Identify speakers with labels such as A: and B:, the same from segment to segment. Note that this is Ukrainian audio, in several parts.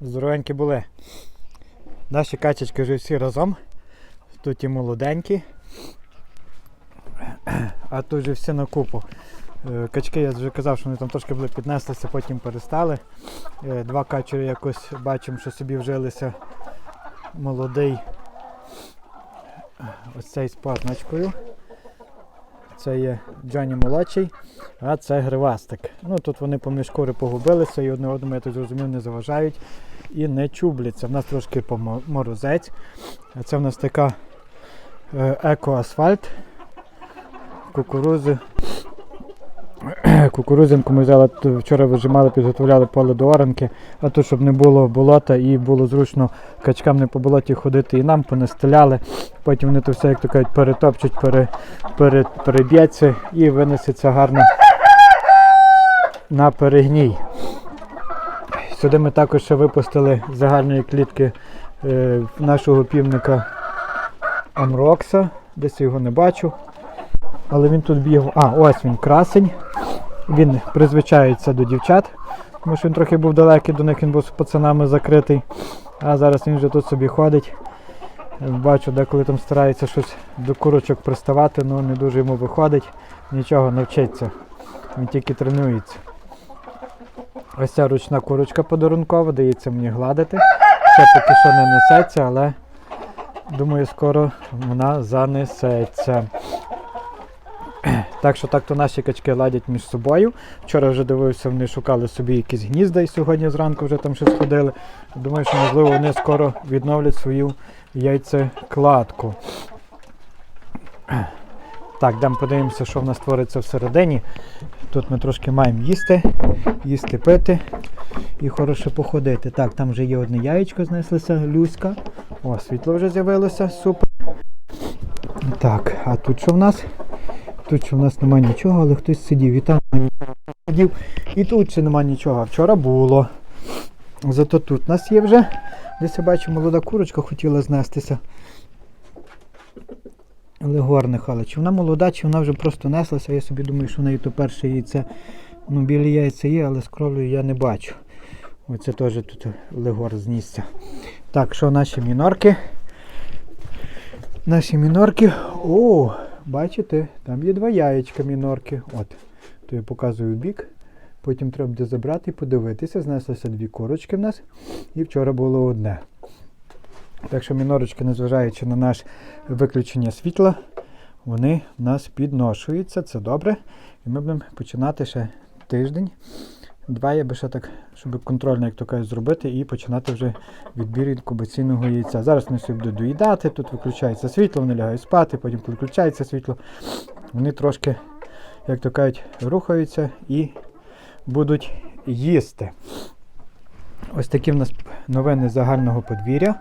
A: Здоровенькі були. Наші качечки вже всі разом. Тут і молоденькі. А тут вже всі на купу. Е, Качки, я вже казав, що вони там трошки були піднеслися, потім перестали. Е, Два качери якось бачимо, що собі вжилися молодий ось цей з позначкою. Це є Джані молодший, а це гривастик. Ну тут вони поміж шкури погубилися і одне одному, я так зрозумів, не заважають і не чубляться. В нас трошки поморозець. морозець. А це в нас така е, еко-асфальт. Кукурузи. Кукурузинку ми взяли вчора вижимали, підготовляли поле до оранки, а то щоб не було болота і було зручно качкам не по болоті ходити і нам понастеляли. Потім вони то все, як то кажуть, перетопчуть, пере, пере, переб'ється і винесеться гарно на перегній. Сюди ми також ще випустили загальної клітки е, нашого півника Амрокса. Десь його не бачу. Але він тут бігав. А, ось він красень. Він призвичається до дівчат, тому що він трохи був далекий до них, він був з пацанами закритий. А зараз він вже тут собі ходить. Бачу, деколи там старається щось до курочок приставати, але не дуже йому виходить. Нічого не вчиться. Він тільки тренується. Ось ця ручна курочка подарункова, дається мені гладити. Ще поки що не несеться, але думаю, скоро вона занесеться. Так що так то наші качки ладять між собою. Вчора вже дивився, вони шукали собі якісь гнізда і сьогодні зранку вже там щось ходили. Думаю, що можливо вони скоро відновлять свою яйцекладку. Так, дам подивимося, що в нас твориться всередині. Тут ми трошки маємо їсти, їсти пити і хороше походити. Так, там вже є одне яєчко, знеслися, люська. О, світло вже з'явилося, супер. Так, а тут що в нас? Тут що в нас немає нічого, але хтось сидів. І там сидів. І тут ще немає нічого. Вчора було. Зато тут у нас є вже. Десь я бачу, молода курочка хотіла знестися. Але горних, але чи вона молода, чи вона вже просто неслася. Я собі думаю, що в неї то перше яйце. Ну, білі яйця є, але з кров'ю я не бачу. Оце теж тут легор знісся. Так, що наші мінорки? Наші мінорки. О, бачите, там є два яєчка мінорки. От. То я показую бік. Потім треба буде забрати і подивитися. Знеслося дві курочки в нас. І вчора було одне. Так що мінорочки, незважаючи на наше виключення світла, вони в нас підношуються. Це добре. І ми будемо починати ще тиждень. Два я би ще так, щоб контрольно, як то кажуть, зробити, і починати вже відбір інкубаційного яйця. Зараз вони собі будуть доїдати, тут виключається світло, вони лягають спати, потім коли включається світло, вони трошки, як то кажуть, рухаються і будуть їсти. Ось такі в нас новини загального подвір'я.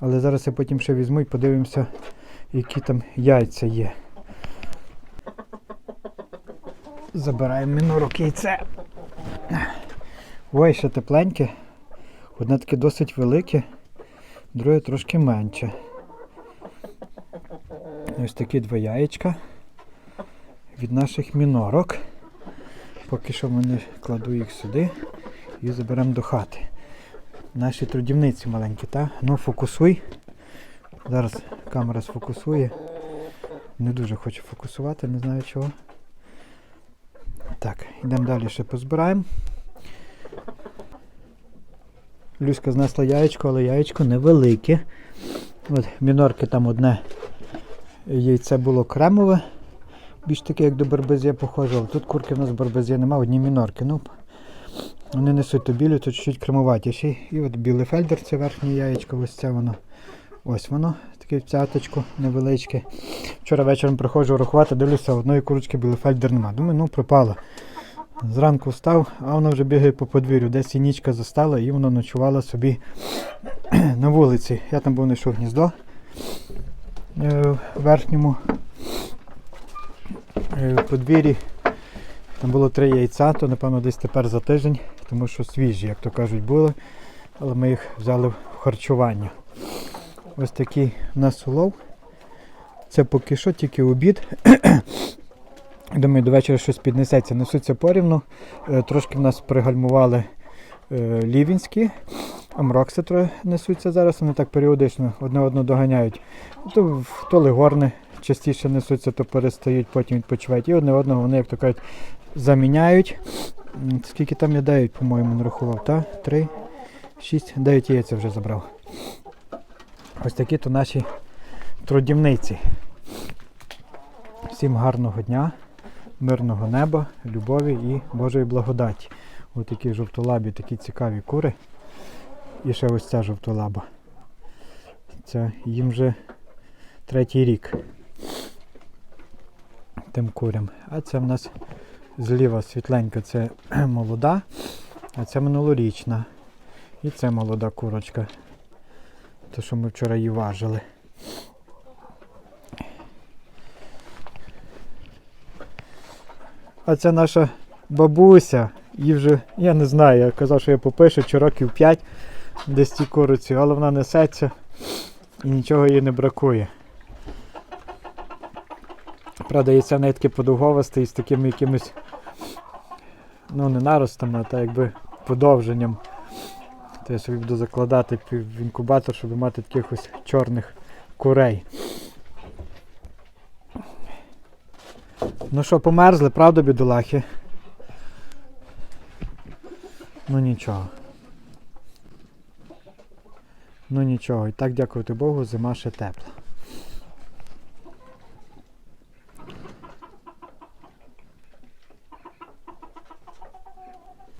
A: Але зараз я потім ще візьму і подивимося, які там яйця є. Забираємо мінорок яйце. Ой, ще тепленьке. Одне таке досить велике, друге трошки менше. Ось такі два яєчка від наших мінорок. Поки що мене кладу їх сюди і заберемо до хати. Наші трудівниці маленькі, так? Ну фокусуй. Зараз камера сфокусує. Не дуже хочу фокусувати, не знаю чого. Так, йдемо далі ще позбираємо. Люська знесла яєчко, але яєчко невелике. От мінорки там одне яйце було кремове, більш таке, як до барбезє похоже. Тут курки в нас барбезє нема, одні мінорки. Ну, вони несуть то білі, то чуть-чуть кремоватіші. І от білий фельдер, це верхнє яєчко, ось це воно. Ось воно, таке в цяточку невеличке. Вчора вечором приходжу рахувати, дивлюся, одної курочки білефельдер нема. Думаю, ну пропало. Зранку встав, а воно вже бігає по подвір'ю. Десь нічка застала і воно ночувало собі на вулиці. Я там був знайшов гніздо е, в верхньому е, подвір'ї. Там було три яйця, то напевно десь тепер за тиждень, тому що свіжі, як то кажуть, були. Але ми їх взяли в харчування. Ось такий у нас улов. Це поки що тільки обід. Думаю, до вечора щось піднесеться. Несуться порівну. Е, Трошки в нас пригальмували е, лівінські, амрокси несуться зараз, вони так періодично одне одне доганяють. То, то лигорни частіше несуться, то перестають, потім відпочивають. І одне одного вони, як то кажуть, заміняють. Скільки там я 9, по-моєму, нарахував, та? 3, 6, 9 яєць вже забрав. Ось такі то наші трудівниці. Всім гарного дня, мирного неба, любові і Божої благодаті. Ось такі жовтолабі, такі цікаві кури. І ще ось ця жовтолаба. Це їм вже третій рік тим курям. А це в нас зліва світленька, це молода, а це минулорічна. І це молода курочка. Те, що ми вчора її важили. А це наша бабуся. Їй вже, я не знаю, я казав, що я попишу чи років 5 десь ці куриці, але вона несеться і нічого їй не бракує. Правда, яйця не таке подовговасте і з такими якимись, ну не наростами, а так якби подовженням. То я собі буду закладати в інкубатор, щоб мати якихось чорних курей. Ну що, померзли, правда, бідолахи? Ну нічого. Ну нічого. І так дякувати Богу, зима ще тепла.